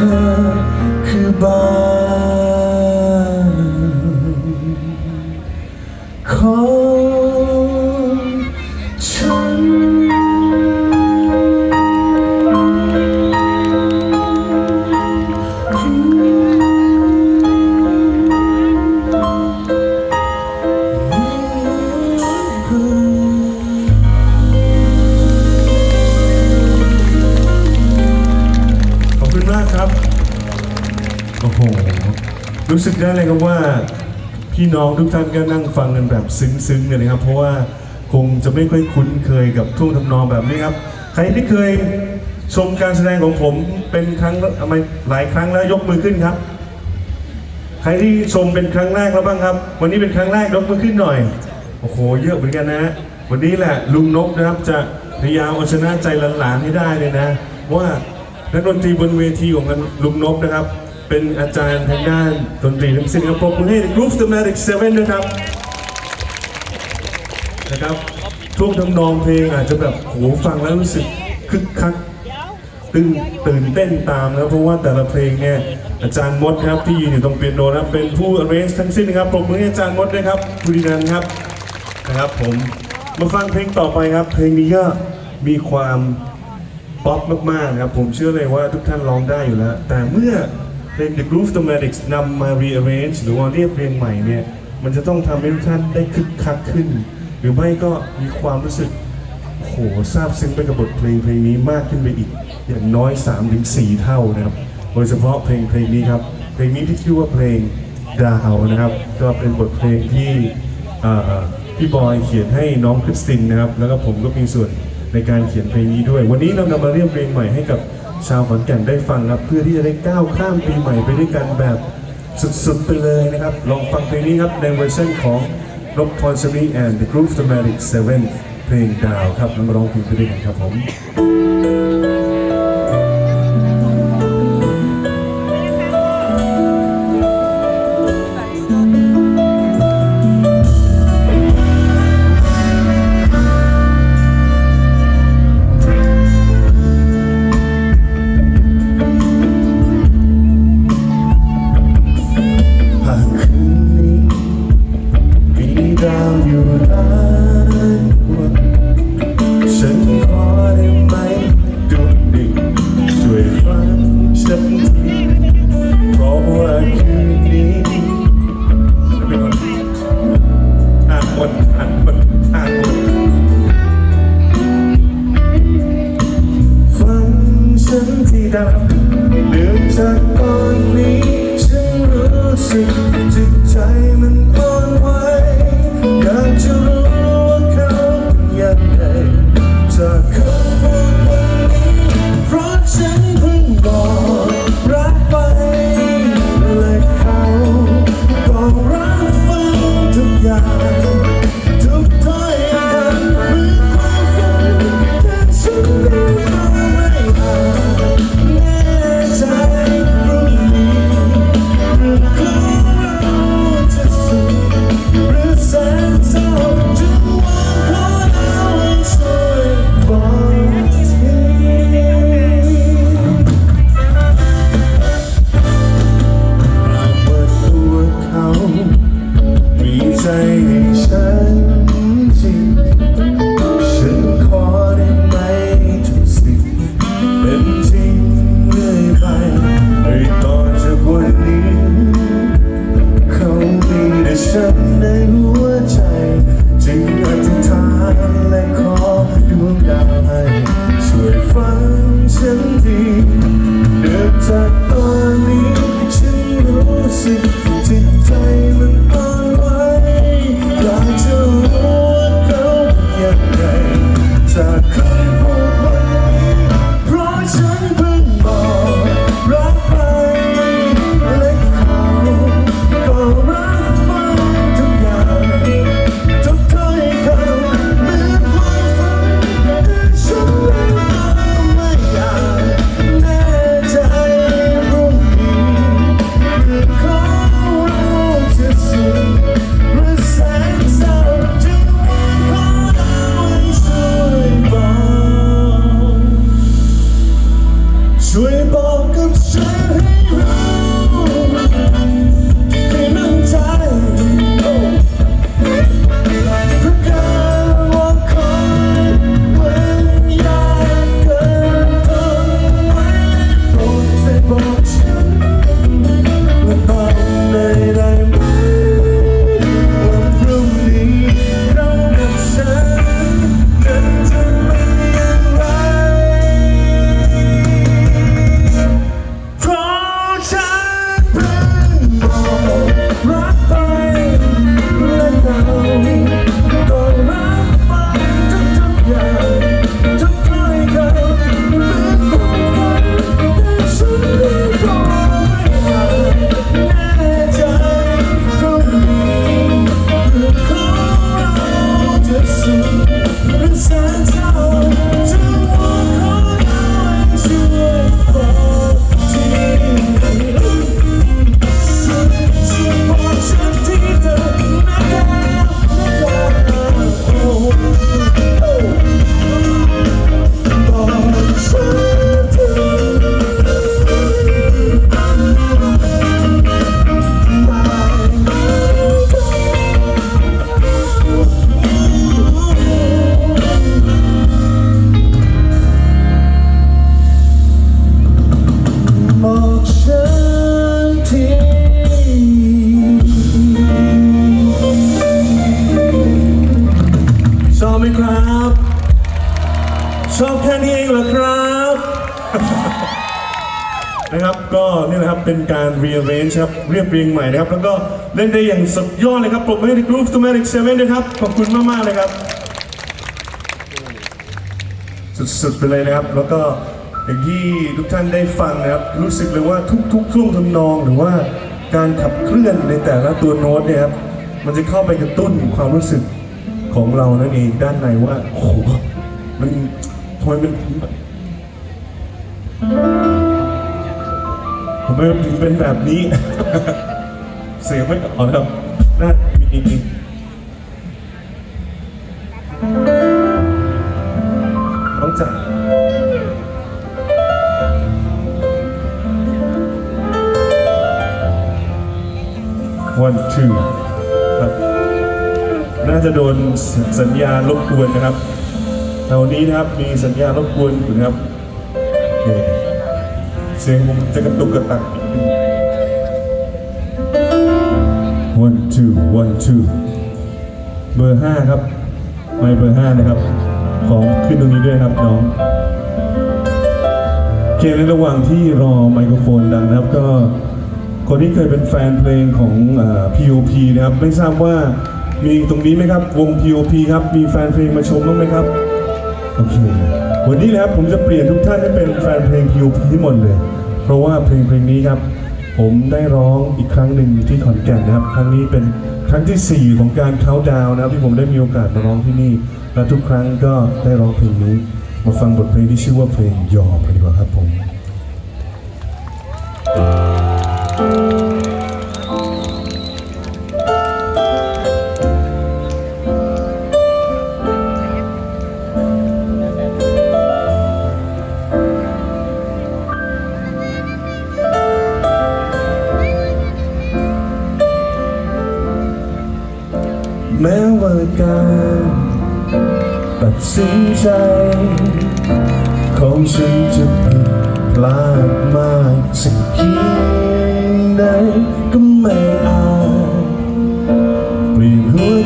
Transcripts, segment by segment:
เธอคือบ้าน รู้สึกได้เลยครับว่าพี่น้องทุกท่านก็นั่งฟังกันแบบซึ้งๆเลยนะครับ เพราะว่าคงจะไม่ค่อยคุ้นเคยกับท่วงทำนองแบบนี้ครับ ใครที่เคยชมการแสดงของผมเป็นครั้งละไมหลายครั้งแล้วยกมือขึ้นครับ ใครที่ชมเป็นครั้งแรกแล้วบ้างครับ วันนี้เป็นครั้งแรกยกมือขึ้นหน่อยโอ้โหเยอะเหมือนกันนะ วันนี้แหละลุงนกนะครับจะพยายามเอาชนะใจหลานๆให้ได้เลยนะ ว่านักดนตรีบนเวทีของลุงนกนะครับ เป็นอาจารย์ทางด้านดนตรีทั้งสิ้นครับปรบมือให้ Groove Thematic 7นะครับนะครับท่วงทำนองเพลงอาจจะแบบโหฟังแล้วรู้สึกคึกคักตื่นตื่นเต้นตามนะเพราะว่าแต่ละเพลงเนี่ยอาจารย์มดครับที่ยืนอยู่ตรงเปียโนนะครับเป็นผู้ arrange ทั้งสิ้นนะครับปรบมือให้อาจารย์มดด้วยครับบุรีนันครับนะครับผมมาฟังเพลงต่อไปครับ เพลงนี้ก็มีความป๊อปมากๆนะครับผมเชื่อเลยว่าทุกท่านร้องได้อยู่แล้ว แต่เมื่อ เพลง The Groove Thematics นำมา rearrange หรือว่าเรียบเรียงใหม่เนี่ย มันจะต้องทำให้ทุกท่านได้คึกคักขึ้น หรือไม่ก็มีความรู้สึกโอ้โหซาบซึ้งไปกับบทเพลงเพลงนี้มากขึ้นไปอีก อย่างน้อย3-4ถึง4เท่านะครับ โดยเฉพาะเพลงเพลงนี้ครับ เพลงนี้ที่ชื่อว่าเพลงดาวนะครับ ก็เป็นบทเพลงที่พี่บอยเขียนให้น้องคริสตินนะครับ แล้วก็ผมก็มีส่วนในการเขียนเพลงนี้ด้วย วันนี้เรานำมาเรียบเรียงใหม่ให้กับ ชาวขอนแก่นได้ฟังครับ เพื่อที่จะได้ก้าวข้ามปีใหม่ไปด้วยกันแบบสุดๆไปเลยนะครับ ลองฟังเพลงนี้ครับในเวอร์ชันของนกพรสมี and the Groove Dramatic 7เพลงดาวครับแล้วมาร้องเพลงไปด้วยกันครับผม ใจ นะครับ ก็นี่แหละครับเป็นการ rearrange ครับเรียบเรียงใหม่นะครับ แล้วก็เล่นได้อย่างสุดยอดเลยครับปรบมือให้ The Groove Thematic 7ด้วยครับ ขอบคุณมากๆเลยครับ สุดๆไปเลยนะครับ แล้วก็อย่างที่ทุกท่านได้ฟังนะครับ รู้สึกเลยว่าทุกๆช่วงทำนองหรือว่าการขับเคลื่อนในแต่ละตัวโน้ตเนี่ยครับมันจะเข้าไปกระตุ้นความรู้สึกของเรานั่นเองด้านในว่าโอ้โหมันทำไมมัน ทำไมมันถึงเป็นแบบนี้ เสียงไม่ออกนะครับน่ามีจริงๆน้องจ๋า one two ครับน่าจะโดนสัญญาณรบกวนนะครับแถวนี้นะครับมีสัญญาณรบกวนอยู่นะครับโอเค สียงผมจะกระตุกกระตัก one two one two เบอร์ห้าครับ ไม่เบอร์ห้านะครับ ของขึ้นตรงนี้ด้วยครับน้องโอเคในระหว่างที่รอไมโครโฟนดังนะครับ ก็คนที่เคยเป็นแฟนเพลงของอ่อ POP นะครับ ไม่ทราบว่ามีตรงนี้ไหมครับ วง POP ครับ มีแฟนเพลงมาชมบ้างไหมครับ โอเค วันนี้นะครับผมจะเปลี่ยนทุกท่านให้เป็นแฟนเพลง POP ที่หมดเลย เพราะว่าเพลงเพลงนี้ครับผมได้ร้องอีกครั้งหนึ่งที่ขอนแก่นนะครับ ครั้งนี้เป็นครั้งทีสี่4 ของการเขาดาวน์นะครับที่ผมได้มีโอกาสมาร้องที่นี่ และทุกครั้งก็ได้ร้องเพลงนี้ มาฟังบทเพลงที่ชื่อว่าเพลงยอมกันดีกว่าครับผม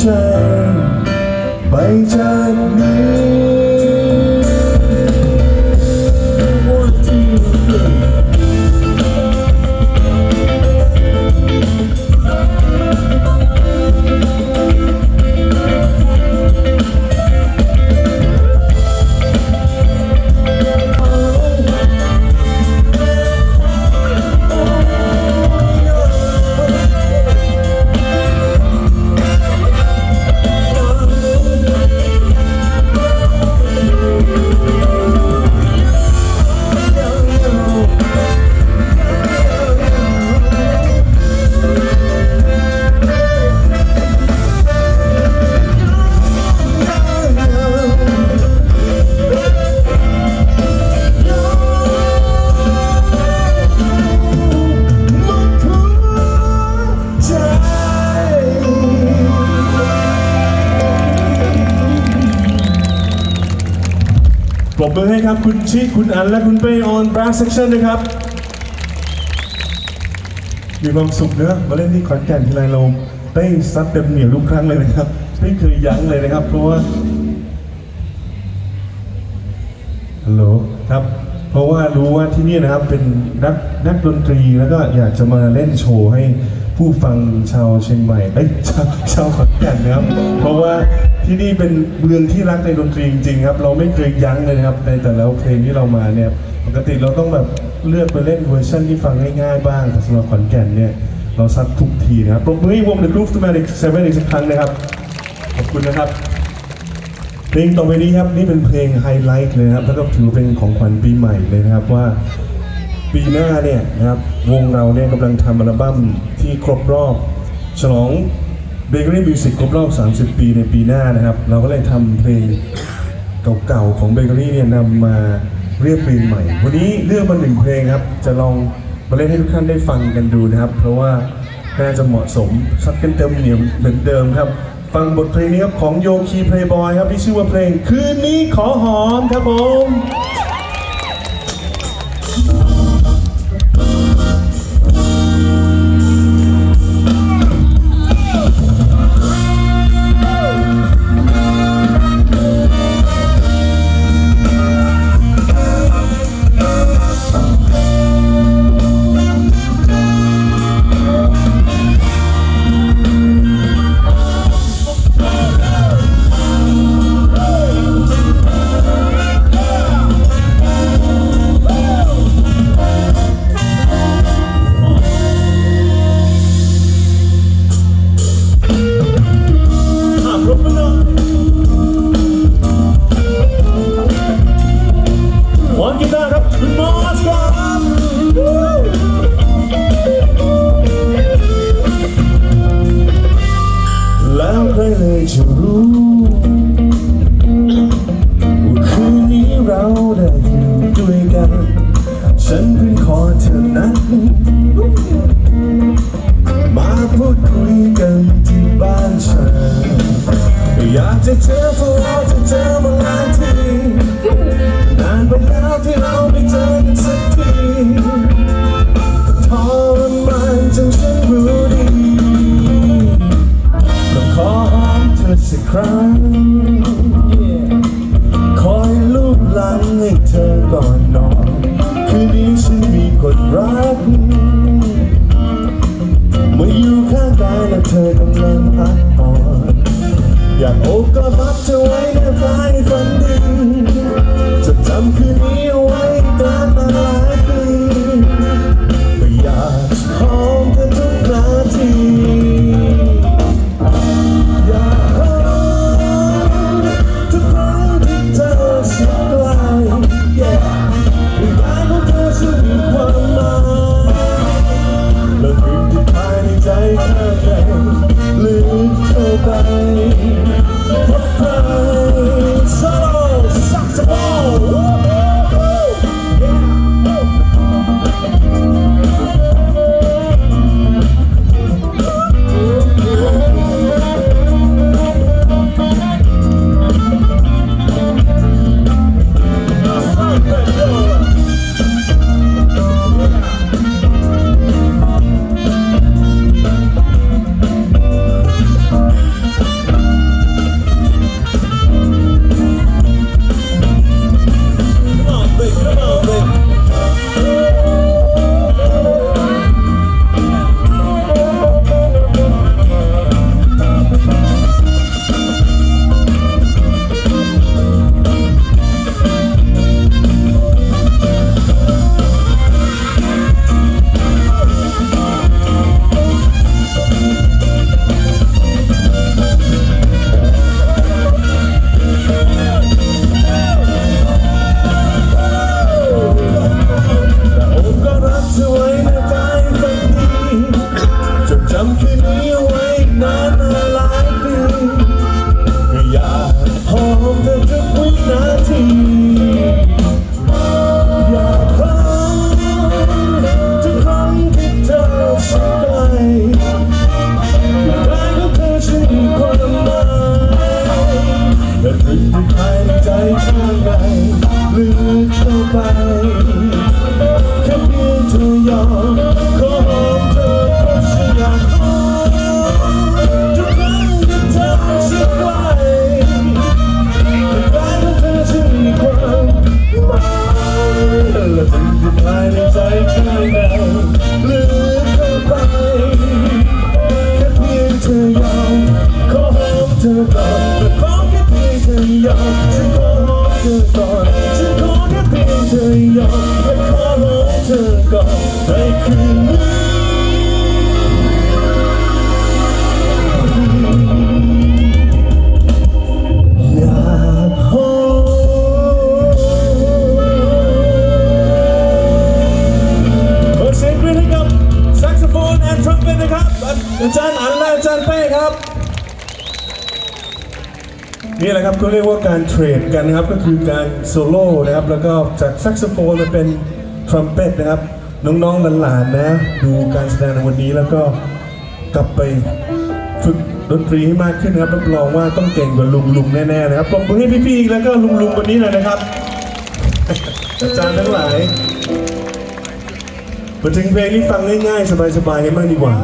ใจไปจา ครับ คุณชิคุณอันและคุณเป้ออนบราสเซ c ชั o นนะครับ มีความสุขเนอะมาเล่นที่ขอนแก่นทีไรเราได้ซัดเต็มเหนียวทุกครั้งเลยนะครับไม่เคยยั้งเลยนะครับ เพราะว่าฮัลโหลครับเพราะว่ารู้ว่าที่นี่นะครับเป็นนักนักดนตรีแล้วก็อยากจะมาเล่นโชว์ให้ ผู้ฟังชาวเชียงใหม่เอ้ยชาวชาวขอนแก่นนะครับ เพราะว่าที่นี่เป็นเมืองที่รักในดนตรีจริงๆครับ เราไม่เคยยั้งเลยนะครับ ในแต่ละเพลงที่เรามาเนี่ยปกติเราต้องแบบเลือกไปเล่นเวอร์ชันที่ฟังง่ายๆบ้างแต่สำหรับขอนแก่นเนี่ยเราซัดทุกทีนะครับปรบมือให้วง The Groove Thematic 7อีกสักครั้งนะครับ ขอบคุณนะครับ เพลงต่อไปนี้ครับนี่เป็นเพลงไฮไลท์เลยนะครับแล้วก็ถือเป็นของขวัญปีใหม่เลยนะครับว่า ปีหน้าเนี่ยนะครับวงเราเนี่ยกำลังทำอัลบั้มที่ครบรอบ ฉลองเบเกอรี่มิวสิกครบรอบ 30 ปีในปีหน้านะครับ เราก็เลยทำเพลงเก่าๆของเบเกอรี่เนี่ยนำมาเรียบเรียงใหม่ วันนี้เลือกมาหนึ่งเพลงครับ จะลองมาเล่นให้ทุกท่านได้ฟังกันดูนะครับ เพราะว่าน่าจะเหมาะสมซัดกันเต็มเหนียวเหมือนเดิมครับ ฟังบทเพลงนี้ครับของโยคีเพลย์บอยครับที่ชื่อว่าเพลงคืนนี้ขอหอมครับผม to to นี่แหละครับก็เรียกว่าการเทรดกันนะครับ ก็คือการโซโล่นะครับ แล้วก็จากแซกโซโฟนมาเป็นทรัมเป็ตนะครับ น้องๆหลานๆนะ ดูการแสดงในวันนี้แล้วก็กลับไปฝึกดนตรีให้มากขึ้นนะครับรับรองว่าต้องเก่งกว่าลุงลุงแน่ๆนะครับปรบมือให้พี่ๆแล้วก็ลุงลุงวันนี้เลยนะครับอาจารย์ทั้งหลายมาถึงเพลงที่ฟังง่ายๆสบายๆกันบ้างดีกว่า